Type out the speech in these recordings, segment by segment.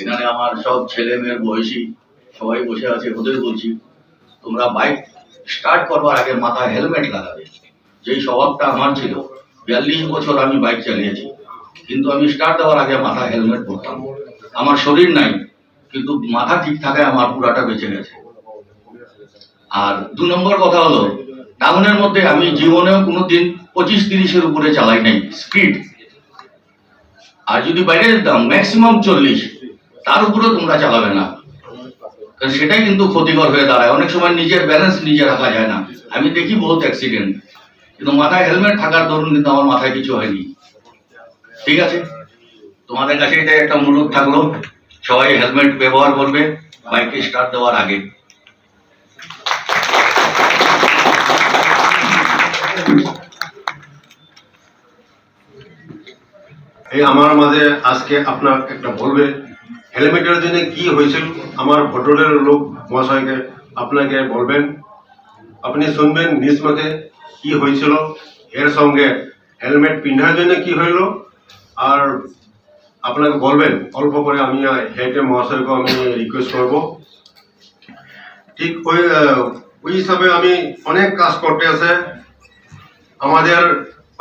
এখানে আমার সব ছেলে মেয়ের বয়সী সবাই বসে আছে, ওদের বলছি, তোমরা বাইক স্টার্ট করবার আগে মাথায় হেলমেট লাগাবে। যেই স্বভাবটা আমার ছিল, বিয়াল্লিশ বছর আমি বাইক চালিয়েছি, কিন্তু আমি স্টার্ট দেওয়ার আগে মাথায় হেলমেট পরতাম। আমার শরীর নাই, কিন্তু মাথা ঠিক থাকায় আমার পুরাটা বেঁচে গেছে। আর দু নম্বর কথা হলো টাউনের মধ্যে আমি জীবনেও কোনোদিন পঁচিশ তিরিশের উপরে চালাই নাই স্পিড আর যদি বাইরে যেতাম ম্যাক্সিমাম চল্লিশ। তার উপরেও তোমরা চালাবে না। কারণ সেটাই কিন্তু ক্ষতিকর হয়ে দাঁড়ায়। অনেক সময় নিজের ব্যালেন্স নিজে রাখা যায় না। আমি দেখি বহুত অ্যাক্সিডেন্ট কিন্তু মাথায় হেলমেট থাকার দরুন কিন্তু আমার মাথায় কিছু হয়নি। ঠিক আছে? তোমাদের কাছে এটা একটা অনুরোধ থাকল। সবাই হেলমেট ব্যবহার করবে বাইকে স্টার্ট দেওয়ার আগে। এই আমার মাঝে আজকে আপনার একটা বলবে হেলমেটের জন্য কি হয়েছিল? আমার হোটেলের লোক মহাশয়কে আপনাকে বলবেন। আপনি শুনবেন নিজ মতে কি হয়েছিল। এর সঙ্গে হেলমেট পিন্ধার জন্য কি হইল? আর আপনাকে বলবেন, অল্প করে আমি হেড মহাশয়কে আমি রিকোয়েস্ট করব। ঠিক ওই ওই হিসাবে আমি অনেক কাজ করতে আছে। আমাদের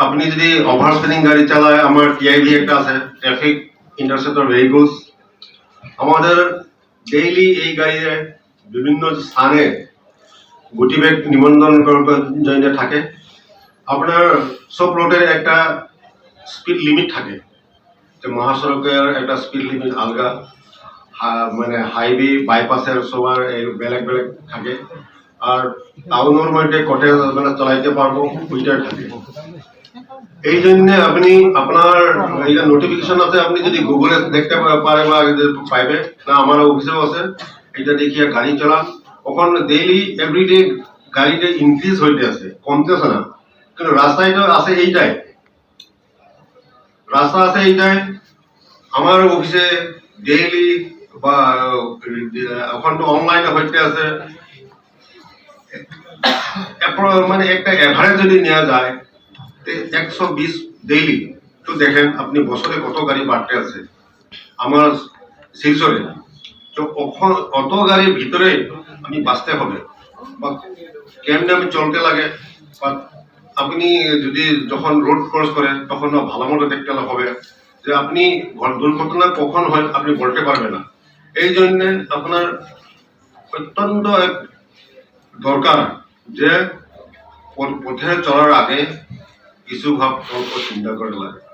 আপনি যদি ওভার স্পিডিং গাড়ি চালায়, আমার টিআইভি একটা আছে ট্রাফিক ইন্টারসেপ্টর ভেহিকলস আমাদের ডেইলি এই গাড়িতে বিভিন্ন স্থানে গতিবেগ নিবন্ধন থাকে। আপনার সব রোডের একটা স্পিড লিমিট থাকে। মহাসড়কের একটা স্পিড লিমিট আলগা। মানে হাইওয়ে বাইপাসের সবার বেলেগ বেলেগ থাকে। আর টাউনের মধ্যে কটে মানে চালাইতে পারব, ওইটাই থাকে। এই জন্য আপনি আপনার এইটা নোটিফিকেশন আছে, আপনি যদি গুগলে দেখতে পারে বা পাইবে না আমার অফিসেও আছে এটা দেখিয়ে গাড়ি চালান ওখান ডেইলি এভরিডে গাড়িটা ইনক্রিজ হইতে আছে, কমতেছে না। কিন্তু রাস্তায় তো আছে এইটাই। রাস্তা আছে এইটাই। আমার অফিসে ডেইলি বা এখন তো অনলাইনে হইতে আছে। মানে একটা এভারেজ যদি নেওয়া যায় একশো বিশ ডেইলি তো দেখেন, আপনি বছরে কত গাড়ি বাড়তে আছে। আমার শিলচরে। তো অত গাড়ির ভিতরে আমি বাঁচতে হবে? বা কেমনে আমি চলতে লাগে? বা আপনি যদি যখন রোড ক্রস করেন, তখন ভালো মতো দেখতে হবে। যে আপনি দুর্ঘটনা কখন হয়, আপনি বলতে পারবেন না। এই জন্য আপনার অত্যন্ত এক দরকার যে পথে চলার আগে কিছু ভাব চিন্তা করে লাগে